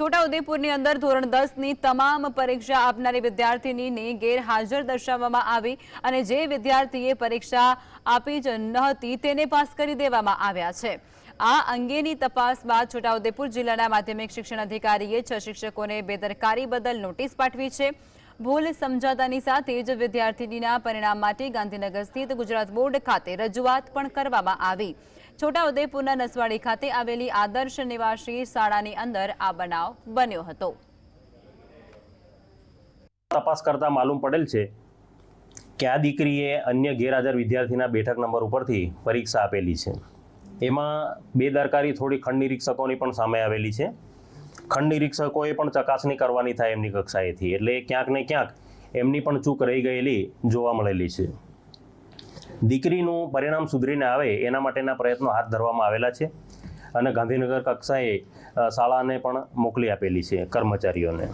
છોટાઉદેપુરની અંદર ધોરણ દસની તમામ પરીક્ષા આપનારી વિદ્યાર્થીનીને ગેરહાજર દર્શાવવામાં આવી અને જે વિદ્યાર્થીએ પરીક્ષા આપી જ ન હતી તેને પાસ કરી દેવામાં આવ્યા છે. આ અંગેની તપાસ બાદ છોટાઉદેપુર જિલ્લાના માધ્યમિક શિક્ષણ અધિકારીએ છ શિક્ષકોને બેદરકારી બદલ નોટિસ પાઠવી છે. ભૂલ સમજાતાની સાથે જ વિદ્યાર્થીનીના પરિણામ માટે ગાંધીનગર સ્થિત ગુજરાત બોર્ડ ખાતે રજૂઆત પણ કરવામાં આવી. છોટાઉદેપુરના નસવાડી ખાતે આવેલી આદર્શ નિવાસી શાળાની અંદર આ બનાવ બન્યો હતો. તપાસ કરતા માલુમ પડેલ છે કે આ દીકરીએ અન્ય ગેરહાજર વિદ્યાર્થીના બેઠક નંબર ઉપરથી પરીક્ષા આપેલી છે. એમાં બેદરકારી થોડી ખંડ નિરીક્ષકોની પણ સામે આવેલી છે. ખંડ નિરીક્ષકોએ પણ ચકાસણી કરવાની થાય એમની કક્ષાએથી, એટલે ક્યાંક ને ક્યાંક એમની પણ ચૂક રહી ગયેલી જોવા મળેલી છે. દીકરીનું પરિણામ સુધરીને આવે એના માટેના પ્રયત્નો હાથ ધરવામાં આવેલા છે અને ગાંધીનગર કક્ષાએ શાળાને પણ મોકલી આપેલી છે કર્મચારીઓને.